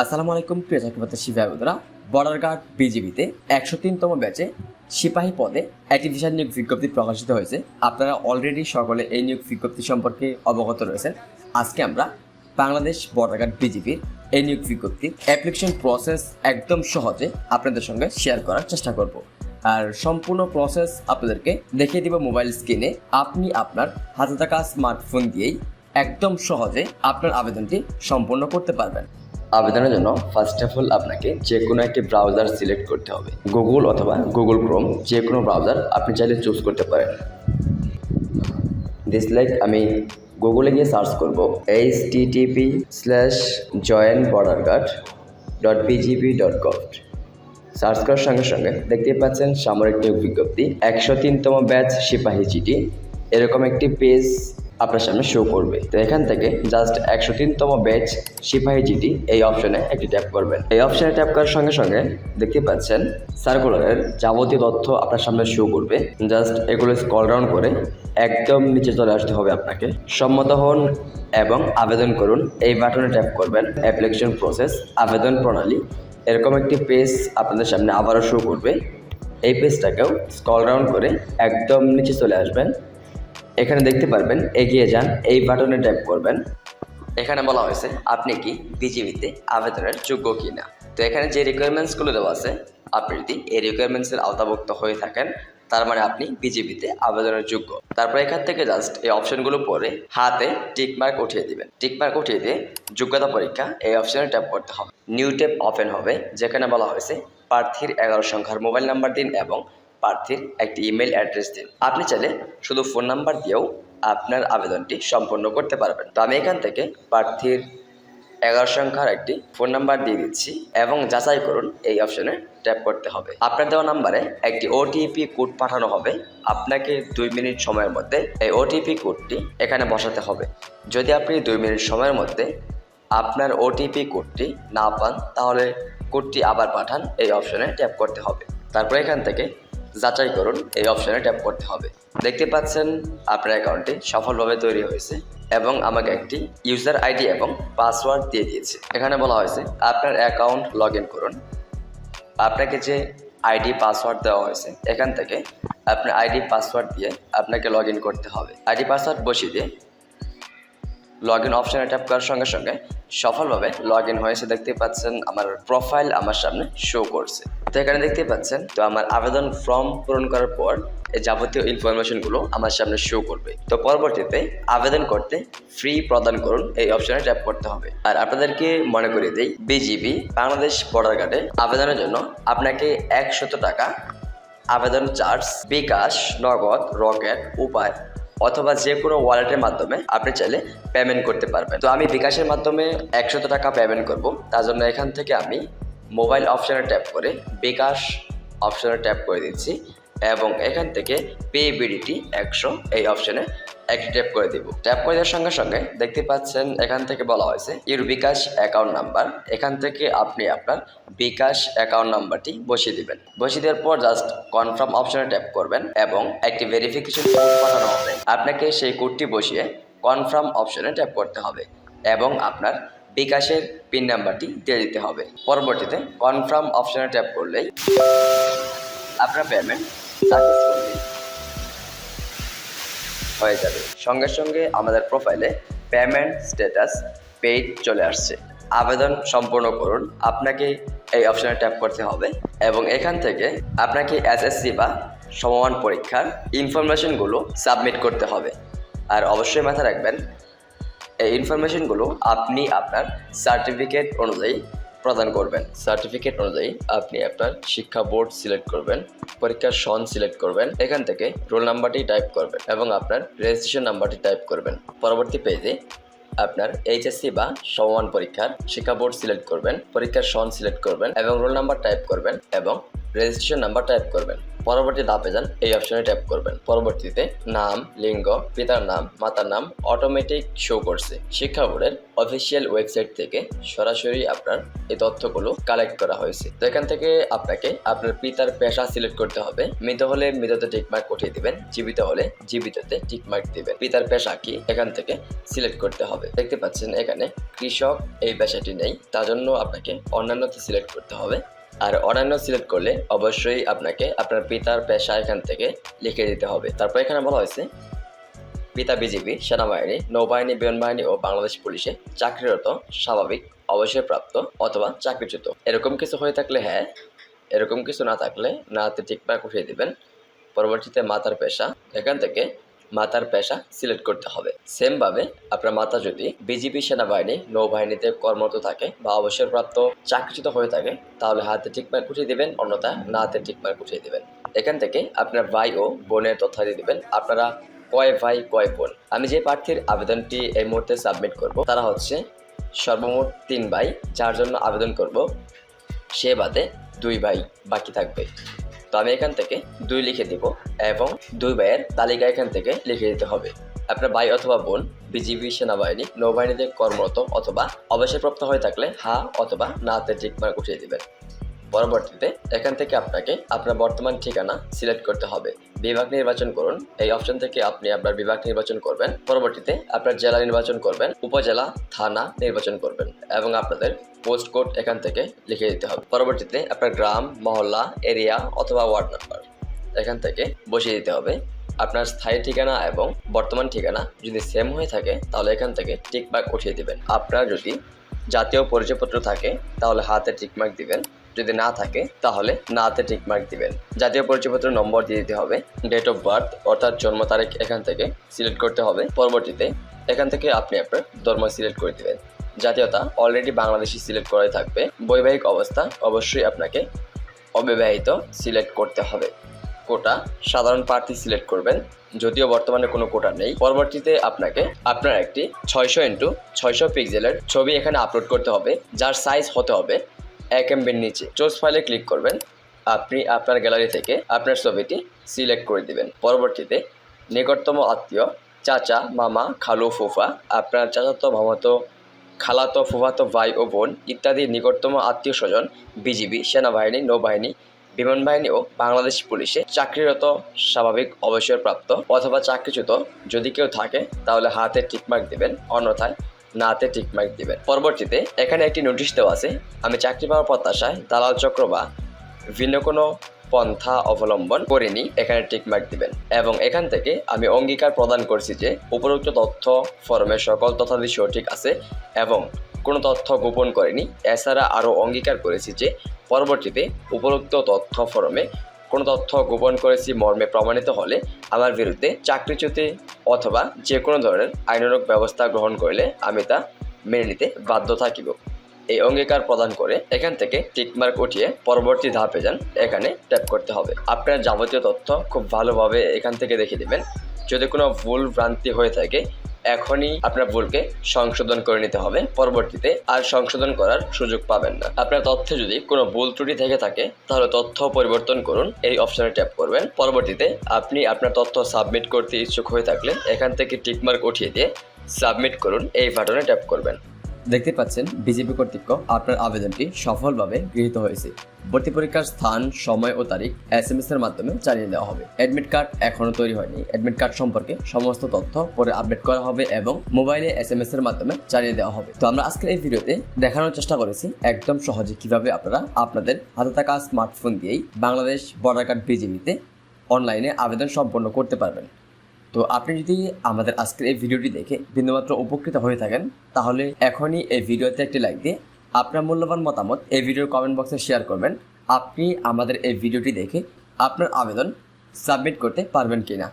আসসালামু আলাইকুম, প্রিয় চাকরিপ্রার্থী শিবাবুদরা বর্ডার গার্ড বিজিবিতে একশো তিনতম ব্যাচে সিপাহী পদে একটি বিশাল নিয়োগ বিজ্ঞপ্তি প্রকাশিত হয়েছে। আপনারা অলরেডি সকলে এই নিয়োগ বিজ্ঞপ্তি সম্পর্কে অবগত রয়েছেন। আজকে আমরা বাংলাদেশ বর্ডার গার্ড বিজিবির এই নিয়োগ বিজ্ঞপ্তি অ্যাপ্লিকেশন প্রসেস একদম সহজে আপনাদের সঙ্গে শেয়ার করার চেষ্টা করব। আর সম্পূর্ণ প্রসেস আপনাদেরকে দেখিয়ে দিব মোবাইল স্ক্রিনে আপনি আপনার হাতে থাকা স্মার্টফোন দিয়েই একদম সহজে আপনার আবেদনটি সম্পূর্ণ করতে পারবেন। আবেদনের জন্য ফার্স্ট অফ অল আপনাকে যে কোনো একটি ব্রাউজার সিলেক্ট করতে হবে। গুগল অথবা গুগল ক্রোম যে কোনো ব্রাউজার আপনি চাইলে চুজ করতে পারেন। দিস লাইক আমি গুগলে গিয়ে সার্চ করব H TTP slash join border guard dot BGB dot gov search করার সঙ্গে সঙ্গে দেখতে পাচ্ছেন সামরিক নিয়োগ বিজ্ঞপ্তি, একশো তিনতম ব্যাচ সিপাহী চিঠি। এরকম একটি পেজ আপনার সামনে শো করবে। তো এখান থেকে জাস্ট একশো তিনতম ব্যাচ সিপাহী চিঠি এই অপশনে একটি ট্যাপ করবেন। এই অপশনে ট্যাপ করার সঙ্গে সঙ্গে দেখতে পাচ্ছেন সার্কুলারের যাবতীয় তথ্য আপনার সামনে শো করবে। জাস্ট এগুলো স্কল ডাউন করে একদম নিচে চলে আসতে হবে আপনাকে। সম্মত হন এবং আবেদন করুন। এই বাটনে ট্যাপ করবেন অ্যাপ্লিকেশন প্রসেস আবেদন প্রণালী। এরকম একটি পেজ আপনাদের সামনে আবারও শো করবে। এই পেজটাকেও স্কল ডাউন করে একদম নিচে চলে আসবেন। এখানে দেখতে পারবেন, এগিয়ে যান, এই বাটনে ট্যাপ করবেন। এখানে বলা হয়েছে, আপনি কি বিজিবিতে আবেদনের যোগ্য কি না তো এখানে যে রিকোয়ারমেন্টসগুলো দেওয়া আছে, আপনি যদি এই রিকোয়ারমেন্টসের আওতাভুক্ত হয়ে থাকেন, তার মানে আপনি বিজেপিতে আবেদনের যোগ্য। তারপর এখান থেকে জাস্ট এই অপশনগুলো পরে হাতে টিকমার্ক উঠিয়ে দিবেন। টিকমার্ক উঠিয়ে দিয়ে যোগ্যতা পরীক্ষা এই অপশনে ট্যাপ করতে হবে। নিউ ট্যাপ ওপেন হবে, যেখানে বলা হয়েছে, প্রার্থীর এগারো সংখ্যার মোবাইল নাম্বার দিন এবং প্রার্থীর একটি ইমেল অ্যাড্রেস দিন। আপনি চাইলে শুধু ফোন নাম্বার দিয়েও আপনার আবেদনটি সম্পন্ন করতে পারবেন। তো আমি এখান থেকে প্রার্থীর এগারো সংখ্যার একটি ফোন নাম্বার দিয়ে দিচ্ছি এবং যাচাই করুন এই অপশনে ট্যাপ করতে হবে। আপনার দেওয়া নাম্বারে একটি ওটিপি কোড পাঠানো হবে। আপনাকে দুই মিনিট সময়ের মধ্যে এই ওটিপি কোডটি এখানে বসাতে হবে। যদি আপনি দুই মিনিট সময়ের মধ্যে আপনার ওটিপি কোডটি না পান, তাহলে কোডটি আবার পাঠান, এই অপশনে ট্যাপ করতে হবে। তারপর এখান থেকে যাচাই করুন, এই অপশানে ট্যাপ করতে হবে। দেখতে পাচ্ছেন, আপনার অ্যাকাউন্টটি সফলভাবে তৈরি হয়েছে এবং আমাকে একটি ইউজার আইডি এবং পাসওয়ার্ড দিয়ে দিয়েছে। এখানে বলা হয়েছে, আপনার অ্যাকাউন্ট লগ করুন। আপনাকে যে আইডি পাসওয়ার্ড দেওয়া হয়েছে, এখান থেকে আপনার আইডি পাসওয়ার্ড দিয়ে আপনাকে লগ করতে হবে। আইডি পাসওয়ার্ড বসিয়ে দিয়ে লগ ইন অপশানে ট্যাপ করার সঙ্গে সঙ্গে সফলভাবে লগ ইন হয়েছে। দেখতে পাচ্ছেন আমার প্রোফাইল আমার সামনে শো করছে। তো এখানে দেখতে পাচ্ছেন, তো আমার আবেদন ফর্ম পূরণ করার পর এই যাবতীয় ইনফরমেশনগুলো আমার সামনে শো করবে। তো পরবর্তীতে আবেদন করতে ফ্রি প্রদান করুন, এই অপশনে ট্যাপ করতে হবে। আর আপনাদেরকে মনে করিয়ে দিই বিজিবি বাংলাদেশ বর্ডার গার্ডে আবেদনের জন্য আপনাকে একশত টাকা আবেদন চার্জ বিকাশ, নগদ রকেট উপায় অথবা যে কোনো ওয়ালেটের মাধ্যমে আপনি চাইলে পেমেন্ট করতে পারবেন। তো আমি বিকাশের মাধ্যমে একশত টাকা পেমেন্ট করব। তার জন্য এখান থেকে আমি মোবাইল অপশানে ট্যাপ করে বিকাশ অপশানে ট্যাপ করে দিচ্ছি এবং এখান থেকে পে বিডিটি একশো এই অপশানে একটি ট্যাপ করে দিব। ট্যাপ করে দেওয়ার সঙ্গে সঙ্গে দেখতে পাচ্ছেন এখান থেকে বলা হয়েছে ইউর বিকাশ অ্যাকাউন্ট নাম্বার এখান থেকে আপনি আপনার বিকাশ অ্যাকাউন্ট নাম্বারটি বসিয়ে দিবেন। বসিয়ে দেওয়ার পর জাস্ট কনফার্ম অপশনে ট্যাপ করবেন এবং একটি ভেরিফিকেশন কোড পাঠানো হবে। আপনাকে সেই কোডটি বসিয়ে কনফার্ম অপশনে ট্যাপ করতে হবে এবং আপনার বিকাশের পিন নাম্বারটি দিয়ে দিতে হবে। পরবর্তীতে কনফার্ম অপশনে ট্যাপ করলেই আপনার পেমেন্ট হয়ে যাবে। সঙ্গে সঙ্গে আমাদের প্রোফাইলে পেমেন্ট স্ট্যাটাস পেইড চলে আসছে। আবেদন সম্পূর্ণ করুন। আপনাকে এই অপশনে ট্যাপ করতে হবে এবং এখান থেকে আপনাকে এসএসসি বা সমমান পরীক্ষার ইনফরমেশনগুলো সাবমিট করতে হবে। আর অবশ্যই মাথায় রাখবেন, এই ইনফরমেশনগুলো আপনি আপনার সার্টিফিকেট অনুযায়ী প্রদান করবেন। সার্টিফিকেট অনুযায়ী আপনি আপনার শিক্ষা বোর্ড সিলেক্ট করবেন, পরীক্ষার সন সিলেক্ট করবেন, এখান থেকে রোল নাম্বারটি টাইপ করবেন এবং আপনার রেজিস্ট্রেশন নাম্বারটি টাইপ করবেন। পরবর্তী পেজে আপনার এইচএসসি বা সমমান পরীক্ষার শিক্ষা বোর্ড সিলেক্ট করবেন, পরীক্ষার সন সিলেক্ট করবেন এবং রোল নাম্বার টাইপ করবেন এবং রেজিস্ট্রেশন নাম্বার টাইপ করবেন। পরবর্তী ধাপে যান, এই অপশনে ট্যাপ করবেন। পরবর্তীতে নাম, লিঙ্গ, পিতার নাম, মাতার নাম অটোমেটিক শো করছে। শিক্ষা বোর্ডের অফিসিয়াল ওয়েবসাইট থেকে সরাসরি আপনার এই তথ্যগুলো কালেক্ট করা হয়েছে। তো এখান থেকে আপনাকে আপনার পিতার পেশা সিলেক্ট করতে হবে। মৃত হলে মৃততে টিকমার্ক উঠিয়ে দিবেন, জীবিত হলে জীবিততে টিকমার্ক দিবেন। পিতার পেশা কি, এখান থেকে সিলেক্ট করতে হবে। দেখতে পাচ্ছেন এখানে কৃষক এই পেশাটি নেই, তার জন্য আপনাকে অন্যান্যতে সিলেক্ট করতে হবে। আর অন্যান্য সিলেক্ট করলে অবশ্যই আপনাকে আপনার পিতার পেশা এখান থেকে লিখে দিতে হবে। তারপর এখানে বলা হয়েছে, পিতা বিজিবি সেনাবাহিনী, নৌবাহিনী বিমান বাহিনী ও বাংলাদেশ পুলিশে চাকরিরত, স্বাভাবিক, অবসরপ্রাপ্ত অথবা চাকরিচ্যুত। এরকম কিছু হয়ে থাকলে হ্যাঁ এরকম কিছু না থাকলে না নাতে টিকমার্ক উঠিয়ে দিবেন। পরবর্তীতে মাতার পেশা, এখান থেকে মাতার পেশা সিলেক্ট করতে হবে। সেমভাবে আপনার মাতা যদি বিজিবি সেনাবাহিনী, নৌবাহিনীতে কর্মরত থাকে বা অবসরপ্রাপ্ত চাকরিচ্যুত হয়ে থাকে, তাহলে হাতে টিকমার্ক উঠিয়ে দিবেন, অন্যথা না হাতে টিকমার্ক উঠিয়ে দিবেন। এখান থেকে আপনার ভাই ও বোনের তথ্য দিয়ে দিবেন, আপনারা কয় ভাই, কয় বোন। আমি যে প্রার্থীর আবেদনটি এই মুহূর্তে সাবমিট করব, তারা হচ্ছে সর্বমোট তিন ভাই, যার জন্য আবেদন করব, সে বাদে দুই ভাই বাকি থাকবে। তো আমি এখান থেকে দুই লিখে দিব এবং দুই ভাইয়ের তালিকা এখান থেকে লিখে দিতে হবে। আপনার ভাই অথবা বোন, বিজিবি সেনাবাহিনী, নৌবাহিনীতে কর্মরত অথবা অবসরপ্রাপ্ত হয়ে থাকলে হা অথবা না নাতে টিকমার্ক উঠিয়ে দিবেন। পরবর্তীতে এখান থেকে আপনাকে আপনার বর্তমান ঠিকানা সিলেক্ট করতে হবে। বিভাগ নির্বাচন করুন। এই অপশন থেকে আপনি আপনার বিভাগ নির্বাচন করবেন। পরবর্তীতে আপনার জেলা নির্বাচন করবেন। উপজেলা, থানা নির্বাচন করবেন এবং আপনাদের পোস্ট কোড এখান থেকে লিখে দিতে হবে। পরবর্তীতে আপনার গ্রাম, মহল্লা, এরিয়া অথবা ওয়ার্ড নাম্বার এখান থেকে বসিয়ে দিতে হবে। আপনার স্থায়ী ঠিকানা এবং বর্তমান ঠিকানা যদি সেম হয়ে থাকে, তাহলে এখান থেকে টিকমার্ক উঠিয়ে দিবেন। আপনার যদি জাতীয় পরিচয়পত্র থাকে, তাহলে হাতে টিকমার্ক দিবেন। যদি না থাকে, তাহলে নাতে টিকমার্ক দিবেন। জাতীয় পরিচয়পত্র নম্বর দিয়ে দিতে হবে ডেট অফ বার্থ অর্থাৎ জন্ম তারিখ এখান থেকে সিলেক্ট করতে হবে। পরবর্তীতে এখান থেকে আপনি আপনার ধর্ম সিলেক্ট করে দিবেন। জাতীয়তা অলরেডি বাংলাদেশি সিলেক্ট করাই থাকবে। বৈবাহিক অবস্থা অবশ্যই আপনাকে অবিবাহিত সিলেক্ট করতে হবে। কোটা সাধারণ প্রার্থী সিলেক্ট করবেন, যদিও বর্তমানে কোনো কোটা নেই। পরবর্তীতে আপনাকে আপনার একটি ছয়শো ইন্টু ছয়শো পিক্সেলের ছবি এখানে আপলোড করতে হবে, যার সাইজ হতে হবে এক এমবির নিচে। চোজ ফাইলে ক্লিক করবেন। আপনি আপনার গ্যালারি থেকে আপনার ছবিটি সিলেক্ট করে দিবেন। পরবর্তীতে নিকটতম আত্মীয়, চাচা, মামা, খালু, ফুফা, আপনার চাচাতো, মামাতো, খালাতো, ফুফাতো ভাই ও বোন ইত্যাদি নিকটতম আত্মীয় স্বজন, বিজিবি, সেনাবাহিনী, নৌবাহিনী বিমান বাহিনী ও বাংলাদেশ পুলিশে চাকরিরত, স্বাভাবিক, অবসরপ্রাপ্ত অথবা চাকরিচ্যুত যদি কেউ থাকে তাহলে হাতে টিকমার্ক দিবেন। অন্যথায় নাতে টিক টিকমার্ক দিবেন। পরবর্তীতে এখানে একটি নোটিশ দেওয়া আছে, আমি চাকরি পাওয়ার প্রত্যাশায় দালাল চক্র বা ভিন্ন কোনো পন্থা অবলম্বন করিনি, এখানে টিক টিকমার্ক দিবেন। এবং এখান থেকে আমি অঙ্গীকার প্রদান করছি যে উপরোক্ত তথ্য, ফর্মের সকল তথ্যাদি সঠিক আছে এবং কোনো তথ্য গোপন করেনি। এছাড়া আরও অঙ্গীকার করেছি যে পরবর্তীতে উপরোক্ত তথ্য ফর্মে কোনো তথ্য গোপন করেছি মর্মে প্রমাণিত হলে আমার বিরুদ্ধে চাকরিচ্যুতি অথবা যে কোনো ধরনের আইনানুক ব্যবস্থা গ্রহণ করলে আমি তা মেনে নিতে বাধ্য থাকিব। এই অঙ্গীকার প্রদান করে এখান থেকে টিকমার্ক উঠিয়ে পরবর্তী ধাপে যান, এখানে ট্যাপ করতে হবে। আপনার যাবতীয় তথ্য খুব ভালোভাবে এখান থেকে দেখে দেবেন। যদি কোনো ভুল ভ্রান্তি হয়ে থাকে এখনই আপনার ভুলকে সংশোধন করে নিতে হবে। পরবর্তীতে আর সংশোধন করার সুযোগ পাবেন না। আপনার তথ্যে যদি কোনো ভুল ত্রুটি থেকে থাকে, তাহলে তথ্য পরিবর্তন করুন, এই অপশনে ট্যাপ করবেন। পরবর্তীতে আপনি আপনার তথ্য সাবমিট করতে ইচ্ছুক হয়ে থাকলে এখান থেকে টিকমার্ক উঠিয়ে দিয়ে সাবমিট করুন, এই বাটনে ট্যাপ করবেন। দেখতে পাচ্ছেন, বিজেপি কর্তৃক আপনার আবেদনটি সফলভাবে গৃহীত হয়েছে। ভর্তি পরীক্ষার স্থান, সময় ও তারিখ এস এম এস এর মাধ্যমে জানিয়ে দেওয়া হবে। অ্যাডমিট কার্ড এখনও তৈরি হয়নি। অ্যাডমিট কার্ড সম্পর্কে সমস্ত তথ্য পরে আপডেট করা হবে এবং মোবাইলে এস এম এস এর মাধ্যমে জানিয়ে দেওয়া হবে। তো আমরা আজকের এই ভিডিওতে দেখানোর চেষ্টা করেছি একদম সহজে কীভাবে আপনারা আপনাদের হাতে থাকা স্মার্টফোন দিয়েই বাংলাদেশ বর্ডার কার্ড বিজেপিতে অনলাইনে আবেদন সম্পন্ন করতে পারবেন। তো আপনি যদি আমাদের আজকের এই ভিডিওটি দেখে বিন্দুমাত্র উপকৃত হয়ে থাকেন, তাহলে এখনই এই ভিডিওতে একটি লাইক দিয়ে আপনার মূল্যবান মতামত এই ভিডিওর কমেন্ট বক্সে শেয়ার করবেন। আপনি আমাদের এই ভিডিওটি দেখে আপনার আবেদন সাবমিট করতে পারবেন কিনা।